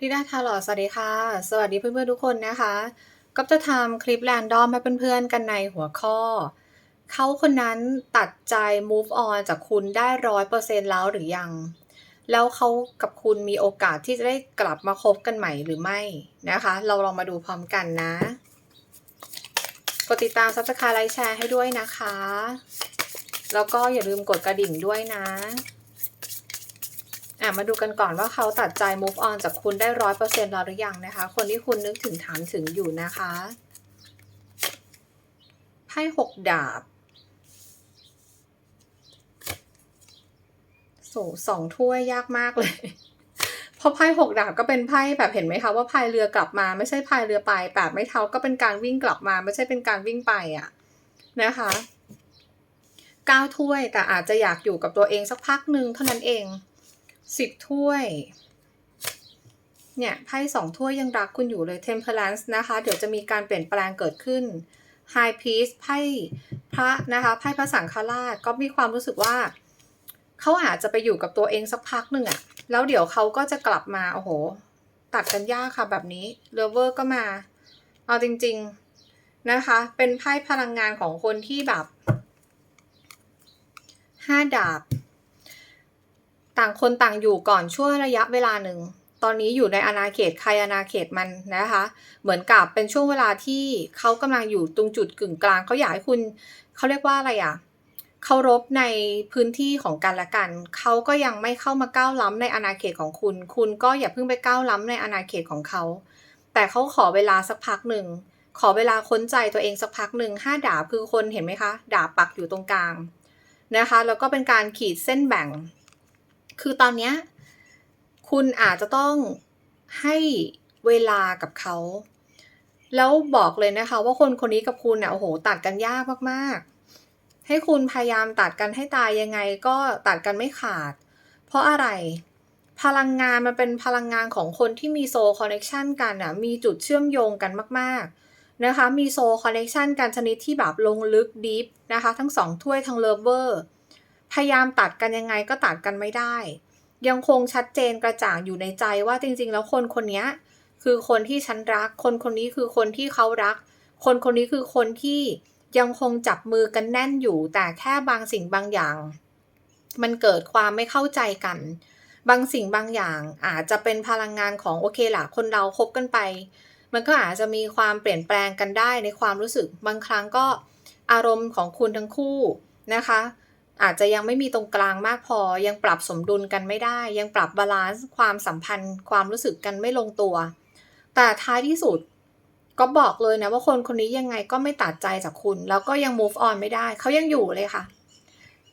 ดีน่าทาหลอสวัสดีค่ะ สวัสดีเพื่อนๆทุกคนนะคะ ก็จะทำคลิปแรนดอมให้เพื่อนๆกันในหัวข้อ เขาคนนั้นตัดใจ move on จากคุณได้ร้อยเปอร์เซ็นต์แล้วหรือยัง แล้วเขากับคุณมีโอกาสที่จะได้กลับมาคบกันใหม่หรือไม่นะคะ เราลองมาดูพร้อมกันนะ กดติดตาม subscribe ไลค์แชร์ให้ด้วยนะคะ แล้วก็อย่าลืมกดกระดิ่งด้วยนะ อะมาดูกันก่อนว่าเขาตัดใจ move on จากคุณได้ร้อยเปอร์เซ็นต์แล้วหรือยังนะคะ คนที่คุณนึกถึงถามถึงอยู่นะคะไพ่หกดาบโสสองถ้วยยากมากเลย เพราะไพ่หกดาบก็เป็นไพ่แบบเห็นไหมคะว่าพายเรือกลับมาไม่ใช่พายเรือไปแปดไม่เท้าก็เป็นการวิ่งกลับมา ไม่ใช่เป็นการวิ่งไปอะนะคะเก้าถ้วยแต่อาจจะอยากอยู่กับตัวเองสักพักหนึ่งเท่านั้นเอง สิบถ้วย เนี่ยไพ่สองถ้วยยังรักคุณอยู่เลย Temperance นะคะ เดี๋ยวจะมีการเปลี่ยนแปลงเกิดขึ้น High Peace ไพ่พระนะคะไพ่พระสังฆราชก็มีความรู้สึกว่าเขาอาจจะไปอยู่กับตัวเองสักพักหนึ่งอะแล้วเดี๋ยวเขาก็จะกลับมาโอ้โห ตัดกันยากค่ะแบบนี้เลเวอร์ก็มา เอาจริง ๆนะคะ เป็นไพ่พลังงานของคนที่แบบห้าดาบ ต่างคนต่างอยู่ก่อนช่วงระยะเวลาหนึ่ง ตอนนี้อยู่ในอาณาเขตใครอาณาเขตมันนะคะ เหมือนกับเป็นช่วงเวลาที่เขากำลังอยู่ตรงจุดกึ่งกลางเขาอยากให้คุณเขาเรียกว่าอะไรอะเคารพในพื้นที่ของกันและกัน เขาก็ยังไม่เข้ามาก้าวล้ำในอาณาเขตของคุณ คุณก็อย่าเพิ่งไปก้าวล้ำในอาณาเขตของเขา แต่เขาขอเวลาสักพักหนึ่ง ขอเวลาค้นใจตัวเองสักพักหนึ่งห้าดาบคือคนเห็นไหมคะ ดาบปักอยู่ตรงกลางนะคะ แล้วก็เป็นการขีดเส้นแบ่ง คือตอนเนี้ยคุณอาจจะต้องให้เวลากับเขา แล้วบอกเลยนะคะว่าคนคนนี้กับคุณเนี่ยโอ้โหตัดกันยากมากๆ ให้คุณพยายามตัดกันให้ตายยังไงก็ตัดกันไม่ขาด เพราะอะไรพลังงานมันเป็นพลังงานของคนที่มีโซลคอนเน c ชันกันอะมีจุดเชื่อมโยงกันมากๆนะคะมีโซลคอนเน c ชันกันชนิดที่แบบลงลึกดีฟนะคะ ทั้งสองถ้วยทั้งเลเวอร์ พยายามตัดกันยังไงก็ตัดกันไม่ได้ ยังคงชัดเจนกระจ่างอยู่ในใจว่าจริง ๆ แล้วคนคนนี้คือคนที่ฉันรัก คนคนนี้คือคนที่เขารัก คนคนนี้คือคนที่ยังคงจับมือกันแน่นอยู่ แต่แค่บางสิ่งบางอย่าง มันเกิดความไม่เข้าใจกัน บางสิ่งบางอย่างอาจจะเป็นพลังงานของโอเคละคนเราคบกันไป มันก็อาจจะมีความเปลี่ยนแปลงกันได้ในความรู้สึกบางครั้งก็อารมณ์ของคุณทั้งคู่นะคะ อาจจะยังไม่มีตรงกลางมากพอ ยังปรับสมดุลกันไม่ได้ ยังปรับบาลานซ์ความสัมพันธ์ ความรู้สึกกันไม่ลงตัว แต่ท้ายที่สุดก็บอกเลยนะว่าคนคนนี้ยังไงก็ไม่ตัดใจจากคุณ แล้วก็ยัง move on ไม่ได้ เขายังอยู่เลยค่ะ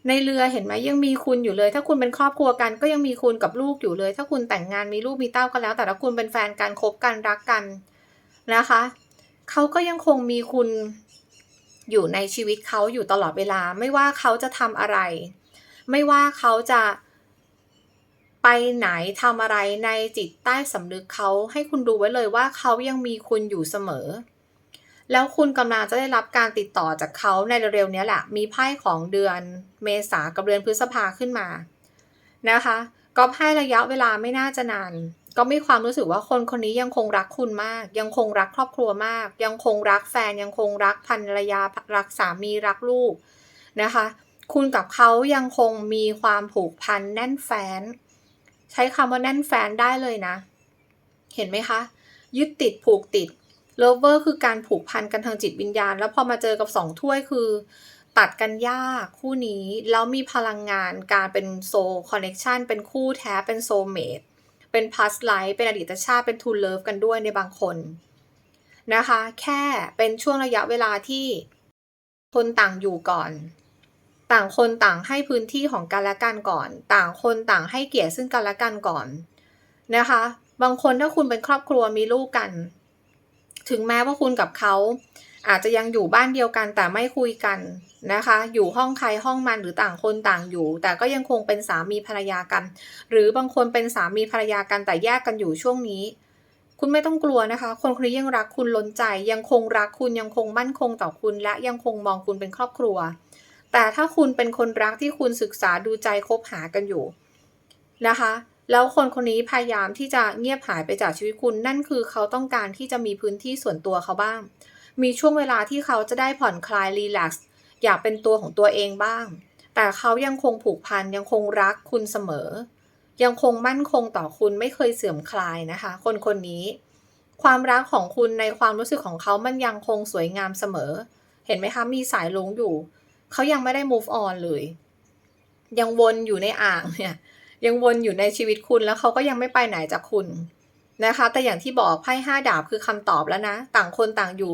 ในเรือเห็นไหมยังมีคุณอยู่เลย ถ้าคุณเป็นครอบครัวกันก็ยังมีคุณกับลูกอยู่เลย ถ้าคุณแต่งงานมีลูกมีเต้าก็แล้ว แต่ถ้าคุณเป็นแฟนกันคบกันรักกันนะคะ เขาก็ยังคงมีคุณ อยู่ในชีวิตเขาอยู่ตลอดเวลา ไม่ว่าเขาจะทำอะไร ไม่ว่าเขาจะไปไหนทำอะไรในจิตใต้สำนึกเขาให้คุณดูไว้เลยว่าเขายังมีคุณอยู่เสมอ แล้วคุณกำลังจะได้รับการติดต่อจากเขาในเร็วๆนี้แหละ มีไพ่ของเดือนเมษากับเดือนพฤษภาขึ้นมานะคะก็ให้ระยะเวลาไม่น่าจะนาน ก็มีความรู้สึกว่าคนคนนี้ยังคงรักคุณมาก ยังคงรักครอบครัวมาก ยังคงรักแฟนยังคงรักภรรยารักสามีรักลูกนะคะ คุณกับเขายังคงมีความผูกพันแน่นแฟ้นใช้คำว่าแน่นแฟ้นได้เลยนะ เห็นไหมคะ ยึดติดผูกติดเลเวอร์คือการผูกพันกันทางจิตวิญญาณ แล้วพอมาเจอกับสองถ้วยคือตัดกันยากคู่นี้ แล้วมีพลังงานการเป็นโซคอนเน c ชันเป็นคู่แท้เป็นโซเมด เป็นพาสไลท์เป็นอดีตชาติเป็นทูลเลิฟกันด้วยในบางคนนะคะ แค่เป็นช่วงระยะเวลาที่คนต่างอยู่ก่อน ต่างคนต่างให้พื้นที่ของกันและกันก่อน ต่างคนต่างให้เกียรติซึ่งกันและกันก่อนนะคะ บางคนถ้าคุณเป็นครอบครัวมีลูกกัน ถึงแม้ว่าคุณกับเขา อาจจะยังอยู่บ้านเดียวกันแต่ไม่คุยกันนะคะ อยู่ห้องใครห้องมันหรือต่างคนต่างอยู่ แต่ก็ยังคงเป็นสามีภรรยากัน หรือบางคนเป็นสามีภรรยากันแต่แยกกันอยู่ช่วงนี้ คุณไม่ต้องกลัวนะคะ คนคนนี้ยังรักคุณล้นใจ ยังคงรักคุณยังคงมั่นคงต่อคุณ และยังคงมองคุณเป็นครอบครัว แต่ถ้าคุณเป็นคนรักที่คุณศึกษาดูใจคบหากันอยู่นะคะแล้วคนคนนี้พยายามที่จะเงียบหายไปจากชีวิตคุณ นั่นคือเขาต้องการที่จะมีพื้นที่ส่วนตัวเขาบ้าง มีช่วงเวลาที่เขาจะได้ผ่อนคลายรีแลกซ์อยากเป็นตัวของตัวเองบ้าง แต่เขายังคงผูกพันยังคงรักคุณเสมอ ยังคงมั่นคงต่อคุณไม่เคยเสื่อมคลายนะคะ คนคนนี้ ความรักของคุณในความรู้สึกของเขามันยังคงสวยงามเสมอ เห็นไหมคะมีสายลุงอยู่ เขายังไม่ได้ move on เลย ยังวนอยู่ในอ่างเนี่ยยังวนอยู่ในชีวิตคุณแล้วเขาก็ยังไม่ไปไหนจากคุณ นะคะ แต่อย่างที่บอกไพ่ห้าดาบคือคำตอบแล้วนะ ต่างคนต่างอยู่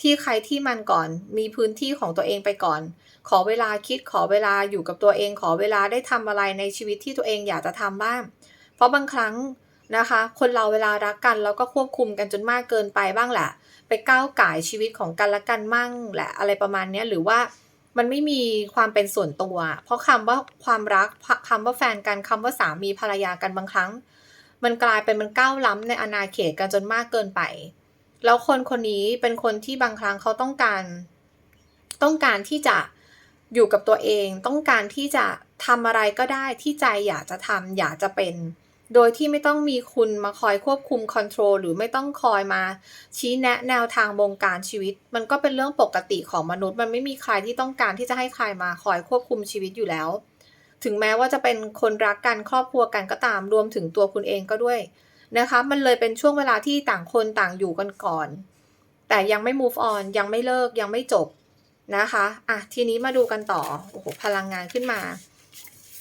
ที่ใครที่มันก่อน มีพื้นที่ของตัวเองไปก่อน ขอเวลาคิด ขอเวลาอยู่กับตัวเอง ขอเวลาได้ทำอะไรในชีวิตที่ตัวเองอยากจะทำบ้าง เพราะบางครั้งนะคะ คนเราเวลารักกันแล้วก็ควบคุมกันจนมากเกินไปบ้างแหละ ไปก้าวไก่ชีวิตของกันและกันมั่งแหละ อะไรประมาณนี้หรือว่ามันไม่มีความเป็นส่วนตัว เพราะคำว่าความรักคำว่าแฟนกันคำว่าสามีภรรยากันบางครั้ง มันกลายเป็นมันก้าวล้ำในอาณาเขตกันจนมากเกินไป แล้วคนคนนี้เป็นคนที่บางครั้งเขาต้องการ ต้องการที่จะอยู่กับตัวเอง ต้องการที่จะทำอะไรก็ได้ที่ใจอยากจะทำอยากจะเป็น โดยที่ไม่ต้องมีคุณมาคอยควบคุมคอนโทรลหรือไม่ต้องคอยมา ชี้แนะแนวทางบงการชีวิต มันก็เป็นเรื่องปกติของมนุษย์ มันไม่มีใครที่ต้องการที่จะให้ใครมาคอยควบคุมชีวิตอยู่แล้ว ถึงแม้ว่าจะเป็นคนรักกันครอบครัวกันก็ตามรวมถึงตัวคุณเองก็ด้วยนะคะ มันเลยเป็นช่วงเวลาที่ต่างคนต่างอยู่กันก่อน แต่ยังไม่ move on ยังไม่เลิกยังไม่จบนะคะอะทีนี้มาดูกันต่อโอ้โหพลังงานขึ้นมา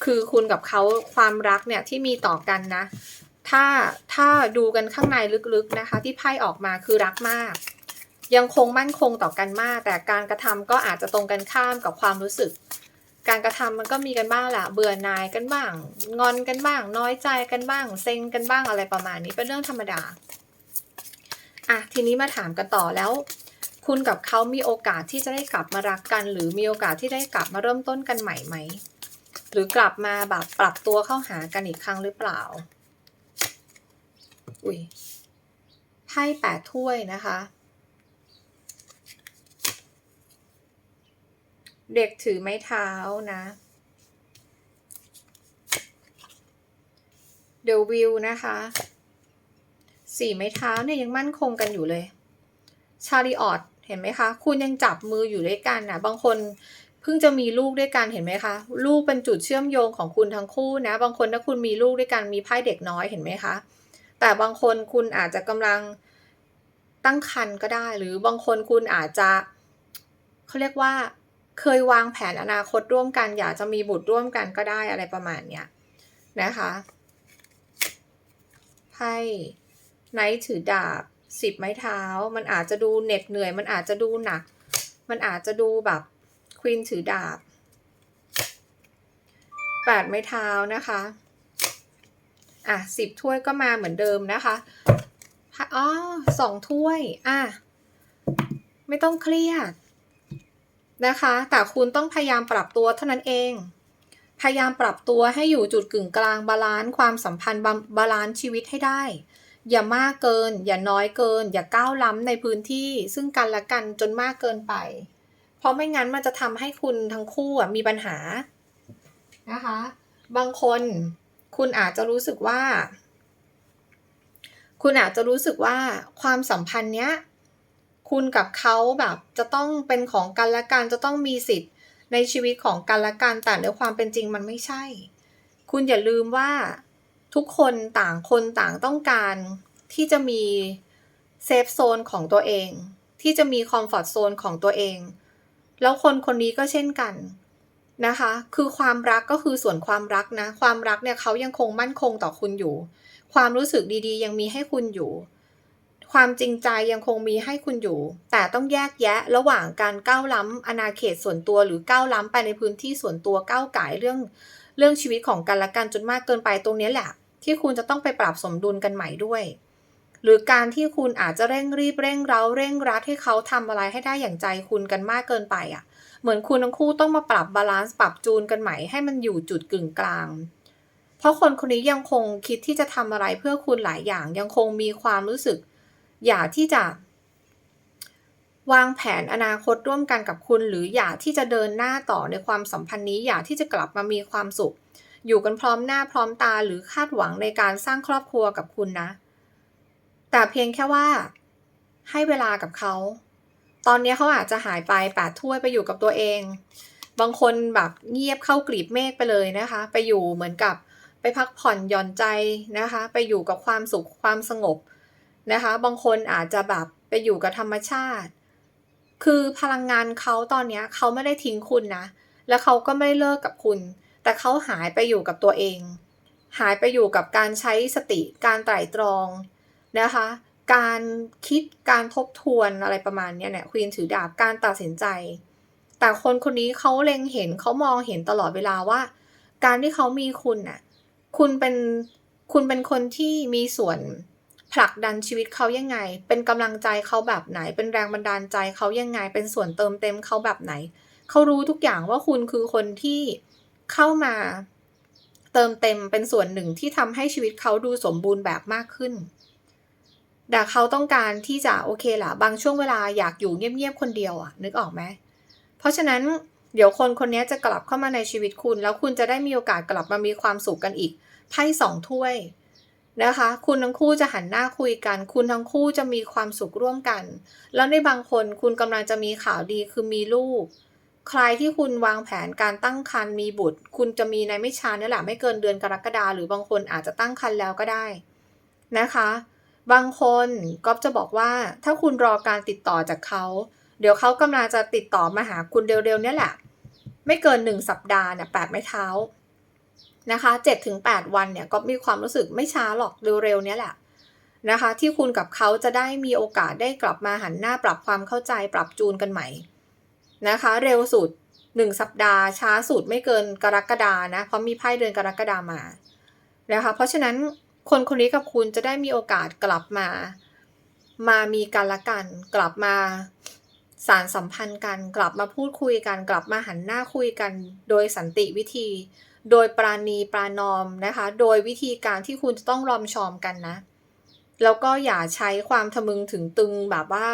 คือคุณกับเขาความรักเนี่ยที่มีต่อกันนะ ถ้าถ้าดูกันข้างในลึกๆนะคะ ที่ไพ่ออกมาคือรักมาก ยังคงมั่นคงต่อกันมาก แต่การกระทำก็อาจจะตรงกันข้ามกับความรู้สึก การกระทำมันก็มีกันบ้างแหละเบื่อหน่ายกันบ้าง งอนกันบ้าง น้อยใจกันบ้าง เซ็งกันบ้างอะไรประมาณนี้เป็นเรื่องธรรมดาอะทีนี้มาถามกันต่อแล้ว คุณกับเขามีโอกาสที่จะได้กลับมารักกัน หรือมีโอกาสที่ได้กลับมาเริ่มต้นกันใหม่ไหมหรือกลับมาแบบปรับตัวเข้าหากันอีกครั้งหรือเปล่า อุ้ยไพ่แปดถ้วยนะคะ เด็กถือไม้เท้านะเดลวิวนะคะสี่ไม้เท้าเนี่ยยังมั่นคงกันอยู่เลย ชาริออตเห็นไหมคะ คุณยังจับมืออยู่ด้วยกันนะบางคนเพิ่งจะมีลูกด้วยกันเห็นไหมคะ ลูกเป็นจุดเชื่อมโยงของคุณทั้งคู่นะ บางคนถ้าคุณมีลูกด้วยกันมีไพ่เด็กน้อยเห็นไหมคะ แต่บางคนคุณอาจจะกำลังตั้งครรภ์ก็ได้ หรือบางคนคุณอาจจะเขาเรียกว่า เคยวางแผนอนาคตร่วมกัน อยากจะมีบุตรร่วมกันก็ได้อะไรประมาณเนี้ยนะคะไพ่ไนท์ถือดาบสิบไม้เท้า มันอาจจะดูเหน็ดเหนื่อย มันอาจจะดูหนัก มันอาจจะดูแบบควีนถือดาบแปดไม้เท้านะคะอะสิบถ้วยก็มาเหมือนเดิมนะคะอ๋อสองถ้วย อะ ไม่ต้องเครียด นะคะ แต่คุณต้องพยายามปรับตัวเท่านั้นเอง พยายามปรับตัวให้อยู่จุดกึ่งกลางบาลานซ์ความสัมพันธ์บาลานซ์ชีวิตให้ได้ อย่ามากเกิน อย่าน้อยเกิน อย่าก้าวล้ำในพื้นที่ ซึ่งกันและกันจนมากเกินไป เพราะไม่งั้นมันจะทำให้คุณทั้งคู่มีปัญหานะคะ บางคนคุณอาจจะรู้สึกว่า คุณอาจจะรู้สึกว่าความสัมพันธ์เนี้ย คุณกับเขาแบบจะต้องเป็นของกันและกันจะต้องมีสิทธิ์ในชีวิตของกันและกันแต่ในความเป็นจริงมันไม่ใช่ คุณอย่าลืมว่าทุกคนต่างคนต่างต้องการที่จะมีเซฟโซนของตัวเอง ที่จะมีคอมฟอร์ทโซนของตัวเอง แล้วคนคนนี้ก็เช่นกันนะคะ คือความรักก็คือส่วนความรักนะ ความรักเนี่ยเขายังคงมั่นคงต่อคุณอยู่ ความรู้สึกดีๆ ยังมีให้คุณอยู่ ความจริงใจยังคงมีให้คุณอยู่ แต่ต้องแยกแยะระหว่างการก้าวล้ำอาณาเขตส่วนตัวหรือก้าวล้ำไปในพื้นที่ส่วนตัวก้าวไก่เรื่อง เรื่องชีวิตของกันและกันจนมากเกินไปตรงนี้แหละ ที่คุณจะต้องไปปรับสมดุลกันใหม่ด้วย หรือการที่คุณอาจจะเร่งรีบเร่งเร้าเร่งรัดให้เขาทำอะไรให้ได้อย่างใจคุณกันมากเกินไปอะ เหมือนคุณทั้งคู่ต้องมาปรับบาลานซ์ปรับจูนกันใหม่ให้มันอยู่จุดกึ่งกลางเพราะคนคนนี้ยังคงคิดที่จะทำอะไรเพื่อคุณหลายอย่างยังคงมีความรู้สึก อยากที่จะ วางแผนอนาคตร่วมกันกับคุณ หรืออยากที่จะเดินหน้าต่อในความสัมพันธ์นี้ อยากที่จะกลับมามีความสุข อยู่กันพร้อมหน้าพร้อมตาหรือคาดหวังในการสร้างครอบครัวกับคุณนะ แต่เพียงแค่ว่า ให้เวลากับเขา ตอนนี้เขาอาจจะหายไปแปดถ้วยไปอยู่กับตัวเอง บางคนแบบเงียบเข้ากลีบเมฆไปเลยนะคะ ไปอยู่เหมือนกับไปพักผ่อนหย่อนใจนะคะ ไปอยู่กับความสุขความสงบ นะคะ บางคนอาจจะแบบไปอยู่กับธรรมชาติ คือพลังงานเขาตอนนี้เขาไม่ได้ทิ้งคุณนะ แล้วเขาก็ไม่เลิกกับคุณ แต่เขาหายไปอยู่กับตัวเอง หายไปอยู่กับการใช้สติ การไตร่ตรองนะคะ การคิด การทบทวนอะไรประมาณนี้เนี่ย ควีนถือดาบการตัดสินใจ แต่คนคนนี้เขาเล็งเห็นเขามองเห็นตลอดเวลาว่า การที่เขามีคุณน่ะ คุณเป็น คุณเป็นคนที่มีส่วน ผลักดันชีวิตเขายังไง เป็นกำลังใจเขาแบบไหน เป็นแรงบันดาลใจเขายังไง เป็นส่วนเติมเต็มเขาแบบไหน เขารู้ทุกอย่างว่าคุณคือคนที่เข้ามาเติมเต็มเป็นส่วนหนึ่งที่ทำให้ชีวิตเขาดูสมบูรณ์แบบมากขึ้น แต่เขาต้องการที่จะโอเคล่ะ บางช่วงเวลาอยากอยู่เงียบๆคนเดียวอะนึกออกไหม เพราะฉะนั้นเดี๋ยวคนคนนี้จะกลับเข้ามาในชีวิตคุณ แล้วคุณจะได้มีโอกาสกลับมามีความสุขกันอีกไพ่สองถ้วย นะคะ คุณทั้งคู่จะหันหน้าคุยกัน คุณทั้งคู่จะมีความสุขร่วมกัน แล้วในบางคนคุณกำลังจะมีข่าวดีคือมีลูก ใครที่คุณวางแผนการตั้งครรภ์มีบุตร คุณจะมีในไม่ช้านี่แหละไม่เกินเดือนกรกฎาหรือบางคนอาจจะตั้งครรภ์แล้วก็ได้นะคะ บางคนก็จะบอกว่าถ้าคุณรอการติดต่อจากเขา เดี๋ยวเขากำลังจะติดต่อมาหาคุณเร็วๆเนี่ยแหละ ไม่เกินหนึ่งสัปดาห์เนี่ยแปดไม้เท้า นะคะเจ็ดถึงแปดวันเนี่ยก็มีความรู้สึกไม่ช้าหรอกเร็วๆเนี่ยแหละนะคะ ที่คุณกับเขาจะได้มีโอกาสได้กลับมาหันหน้าปรับความเข้าใจปรับจูนกันใหม่นะคะ เร็วสุดหนึ่งสัปดาห์ ช้าสุดไม่เกินกรกฎานะเพราะมีไพ่เดือนกรกฎามานะคะ เพราะฉะนั้นคนคนนี้กับคุณจะได้มีโอกาสกลับมา มามีกันละกัน กลับมาสารสัมพันธ์กัน กลับมาพูดคุยกัน กลับมาหันหน้าคุยกัน โดยสันติวิธี โดยปราณีปรานอมนะคะ โดยวิธีการที่คุณจะต้องรอมชอมกันนะ แล้วก็อย่าใช้ความทะมึงถึงตึงแบบว่า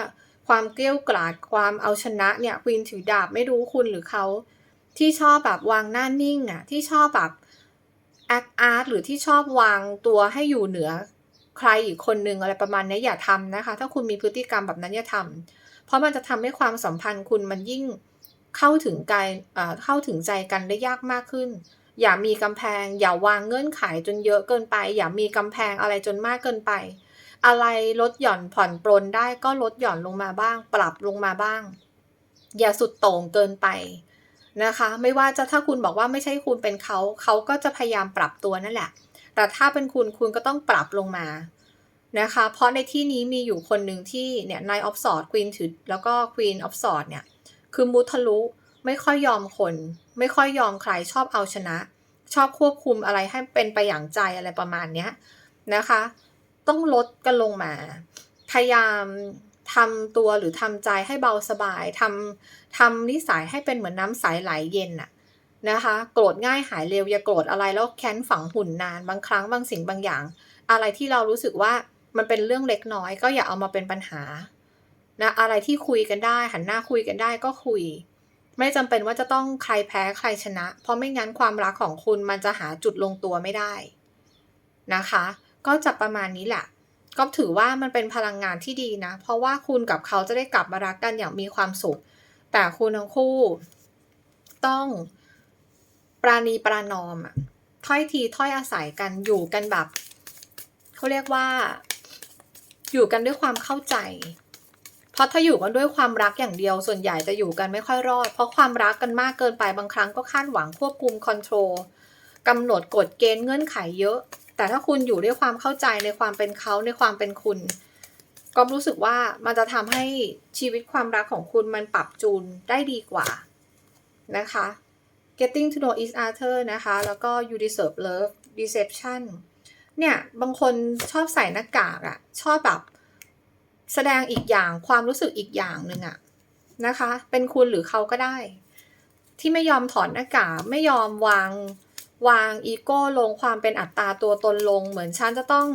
ความเกลี้ยกล่อมความเอาชนะเนี่ยควีนถือดาบไม่รู้คุณหรือเขาที่ชอบแบบวางหน้านิ่งอะที่ชอบแบบแอคอาร์ตหรือที่ชอบวางตัวให้อยู่เหนือใครอีกคนนึงอะไรประมาณนี้อย่าทำนะคะ ถ้าคุณมีพฤติกรรมแบบนั้นอย่าทำเพราะมันจะทำให้ความสัมพันธ์คุณมันยิ่งเข้าถึงกายเข้าถึงใจกันได้ยากมากขึ้น อย่ามีกำแพง อย่าวางเงื่อนไขจนเยอะเกินไป อย่ามีกำแพงอะไรจนมากเกินไป อะไรลดหย่อนผ่อนปรนได้ก็ลดหย่อนลงมาบ้าง ปรับลงมาบ้าง อย่าสุดโต่งเกินไปนะคะ ไม่ว่าจะถ้าคุณบอกว่าไม่ใช่คุณเป็นเขา เขาก็จะพยายามปรับตัวนั่นแหละ แต่ถ้าเป็นคุณคุณก็ต้องปรับลงมานะคะ เพราะในที่นี้มีอยู่คนหนึ่งที่เนี่ยนายออฟสอดควีนถือแล้วก็ควีนออฟสอดเนี่ยคือมุทะลุ ไม่ค่อยยอมคน ไม่ค่อยยอมใครชอบเอาชนะ ชอบควบคุมอะไรให้เป็นไปอย่างใจอะไรประมาณเนี้ยนะคะ ต้องลดกันลงมา พยายามทำตัวหรือทำใจให้เบาสบายทำทำนิสัยให้เป็นเหมือนน้ำใสไหลเย็นน่ะนะคะโกรธง่ายหายเร็วอย่าโกรธอะไรแล้วแค้นฝังหุ่นนานบางครั้งบางสิ่งบางอย่าง อะไรที่เรารู้สึกว่ามันเป็นเรื่องเล็กน้อย ก็อย่าเอามาเป็นปัญหานะอะไรที่คุยกันได้ หันหน้าคุยกันได้ก็คุย ไม่จำเป็นว่าจะต้องใครแพ้ใครชนะ เพราะไม่งั้นความรักของคุณมันจะหาจุดลงตัวไม่ได้นะคะ ก็จะประมาณนี้แหละก็ถือว่ามันเป็นพลังงานที่ดีนะ เพราะว่าคุณกับเขาจะได้กลับมารักกันอย่างมีความสุข แต่คุณทั้งคู่ ต้องปราณีปรานอมอะถ้อยทีถ้อยอาศัยกันอยู่กันแบบเขาเรียกว่า อยู่กันด้วยความเข้าใจ ราะถ้าอยู่กันด้วยความรักอย่างเดียว ส่วนใหญ่จะอยู่กันไม่ค่อยรอด เพราะความรักกันมากเกินไปบางครั้งก็คาดหวังควบคุมคอนโทรลกำหนดกฎเกณฑ์เงื่อนไขเยอะ แต่ถ้าคุณอยู่ด้วยความเข้าใจในความเป็นเขาในความเป็นคุณ ก็รู้สึกว่ามันจะทำให้ชีวิตความรักของคุณมันปรับจูนได้ดีกว่านะคะ getting to know each other นะคะ แล้วก็ you deserve love deception เนี่ย บางคนชอบใส่หน้ากากอะชอบแบบ แสดงอีกอย่างความรู้สึกอีกอย่างหนึ่งอะนะคะ เป็นคุณหรือเขาก็ได้ ที่ไม่ยอมถอดหน้ากากไม่ยอมวางวางอีโก้ลงความเป็นอัตตาตัวตนลง เหมือนฉันจะต้อง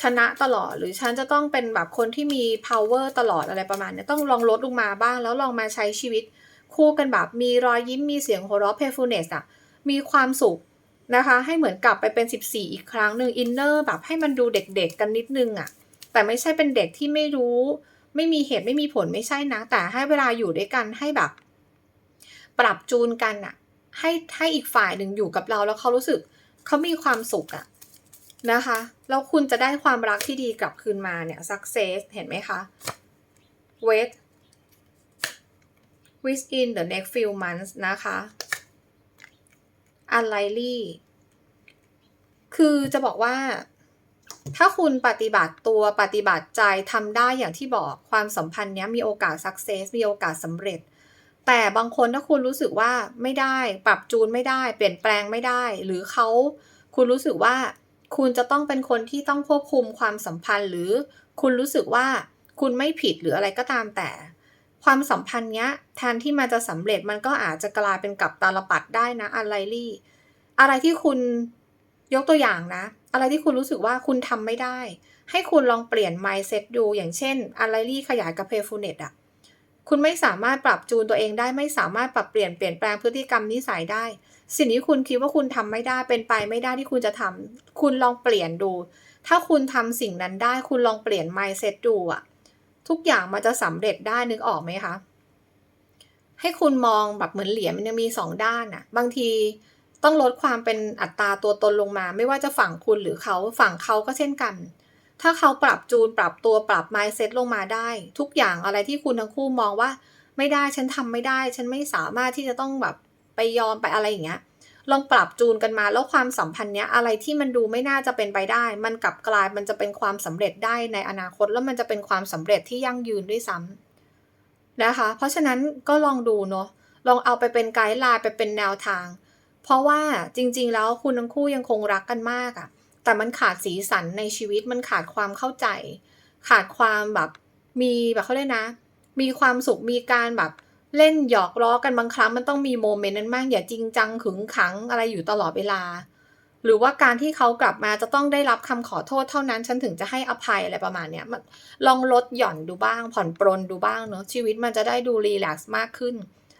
ชนะตลอด หรือฉันจะต้องเป็นแบบคนที่มี power ตลอดอะไรประมาณนี้ต้องลองลดลงมาบ้าง แล้วลองมาใช้ชีวิตคู่กันแบบมีรอยยิ้มมีเสียงหัวเราะ playfulness อะมีความสุขนะคะ ให้เหมือนกลับไปเป็น 14 อีกครั้งหนึ่งอินเนอร์แบบให้มันดูเด็กๆกันนิดนึงอะ แต่ไม่ใช่เป็นเด็กที่ไม่รู้ ไม่มีเหตุไม่มีผลไม่ใช่นะ แต่ให้เวลาอยู่ด้วยกันให้แบบ ปรับจูนกันอะให้ให้อีกฝ่ายหนึ่งอยู่กับเราแล้วเขารู้สึกเขามีความสุขอะนะคะ แล้วคุณจะได้ความรักที่ดีกลับคืนมาเนี่ย success เห็นไหมคะ wait within the next few months นะคะ unlikely คือจะบอกว่า ถ้าคุณปฏิบัติตัวปฏิบัติใจทำได้อย่างที่บอกความสัมพันธ์เนี้ยมีโอกาส success มีโอกาสสำเร็จ แต่บางคนถ้าคุณรู้สึกว่าไม่ได้ปรับจูนไม่ได้ เปลี่ยนแปลงไม่ได้ หรือเขาคุณรู้สึกว่าคุณจะต้องเป็นคนที่ต้องควบคุมความสัมพันธ์ หรือคุณรู้สึกว่าคุณไม่ผิดหรืออะไรก็ตามแต่ ความสัมพันธ์เนี้ยแทนที่มันจะสำเร็จมันก็อาจจะกลายเป็นกับตาลปัดได้นะอะไรลี่ อะไรที่คุณ ยกตัวอย่างนะ อะไรที่คุณรู้สึกว่าคุณทำไม่ได้ ให้คุณลองเปลี่ยน mindset ดู อย่างเช่นอะไรลี่ขยายกับเพฟูเน็ตอะคุณไม่สามารถปรับจูนตัวเองได้ไม่สามารถปรับเปลี่ยนเปลี่ยนแปลงพฤติกรรมนิสัยได้ สิ่งที่คุณคิดว่าคุณทำไม่ได้เป็นไปไม่ได้ที่คุณจะทำคุณลองเปลี่ยนดู ถ้าคุณทำสิ่งนั้นได้ คุณลองเปลี่ยน mindset ดูอะทุกอย่างมันจะสำเร็จได้นึกออกไหมคะให้คุณมองแบบเหมือนเหรียญมันยังมีสองด้านอะบางที ต้องลดความเป็นอัตราตัวตนลงมา ไม่ว่าจะฝั่งคุณหรือเขาฝั่งเขาก็เช่นกัน ถ้าเขาปรับจูนปรับตัวปรับ mindset ลงมาได้ ทุกอย่างอะไรที่คุณทั้งคู่มองว่า ไม่ได้ฉันทำไม่ได้ ฉันไม่สามารถที่จะต้องแบบไปยอมไปอะไรอย่างเงี้ยลองปรับจูนกันมาแล้วความสัมพันธ์เนี้ยอะไรที่มันดูไม่น่าจะเป็นไปได้ มันกลับกลายมันจะเป็นความสำเร็จได้ในอนาคตแล้วมันจะเป็นความสำเร็จที่ยั่งยืนด้วยซ้ำนะคะ เพราะฉะนั้นก็ลองดูเนาะลองเอาไปเป็นไกด์ไลน์ไปเป็นแนวทาง เพราะว่าจริงๆ แล้วคุณทั้งคู่ยังคงรักกันมากอะแต่มันขาดสีสันในชีวิตมันขาดความเข้าใจ ขาดความแบบมีแบบเขาเรียกนะ มีความสุขมีการแบบเล่นหยอกล้อกันบางครั้งมันต้องมีโมเมนต์นั้นมากอย่าจริงจังขึงขังอะไรอยู่ตลอดเวลา หรือว่าการที่เขากลับมาจะต้องได้รับคำขอโทษเท่านั้น ฉันถึงจะให้อภัยอะไรประมาณเนี้ยลองลดหย่อนดูบ้าง ผ่อนปรนดูบ้างเนาะชีวิตมันจะได้ดูรีแลกซ์มากขึ้น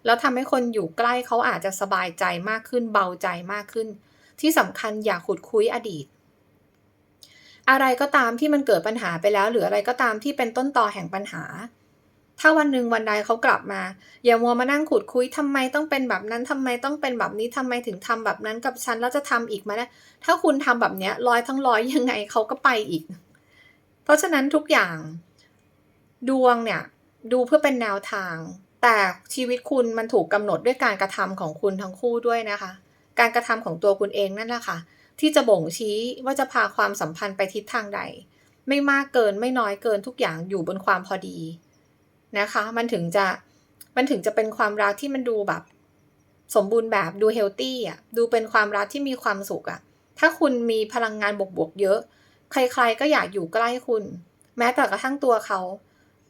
แล้วทำให้คนอยู่ใกล้เขาอาจจะสบายใจมากขึ้นเบาใจมากขึ้น ที่สำคัญอย่าขุดคุยอดีต อะไรก็ตามที่มันเกิดปัญหาไปแล้ว หรืออะไรก็ตามที่เป็นต้นต่อแห่งปัญหา ถ้าวันหนึ่งวันใดเขากลับมา อย่ามัวมานั่งขุดคุยทำไมต้องเป็นแบบนั้นทำไมต้องเป็นแบบนี้ทำไมถึงทำแบบนั้นกับฉันแล้วจะทำอีกไหมนะถ้าคุณทำแบบเนี้ยร้อยทั้งร้อยยังไงเขาก็ไปอีก เพราะฉะนั้นทุกอย่าง ดวงเนี่ยดูเพื่อเป็นแนวทาง แต่ชีวิตคุณมันถูกกำหนดด้วยการกระทำของคุณทั้งคู่ด้วยนะคะ การกระทำของตัวคุณเองนั่นแหละค่ะ ที่จะบ่งชี้ว่าจะพาความสัมพันธ์ไปทิศทางใด ไม่มากเกินไม่น้อยเกินทุกอย่างอยู่บนความพอดีนะคะ มันถึงจะมันถึงจะเป็นความรักที่มันดูแบบ สมบูรณ์แบบดูเฮลตี้อะดูเป็นความรักที่มีความสุขอะ ถ้าคุณมีพลังงานบวกๆเยอะ ใครๆก็อยากอยู่ใกล้คุณ แม้แต่กระทั่งตัวเขา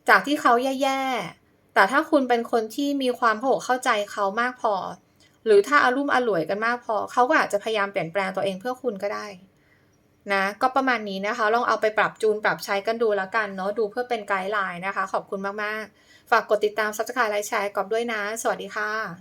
จากที่เขาแย่ๆ แต่ถ้าคุณเป็นคนที่มีความเข้าอกเข้าใจเขามากพอ หรือถ้าอารุ่มอร่วยกันมากพอ เขาก็อาจจะพยายามเปลี่ยนแปลงตัวเองเพื่อคุณก็ได้นะก็ประมาณนี้นะคะ ลองเอาไปปรับจูนปรับใช้กันดูแล้วกันเนาะดูเพื่อเป็นไกด์ไลน์นะคะ ขอบคุณมาก ๆ ฝากกดติดตาม subscribe ไลค์แชร์กอบด้วยนะ สวัสดีค่ะ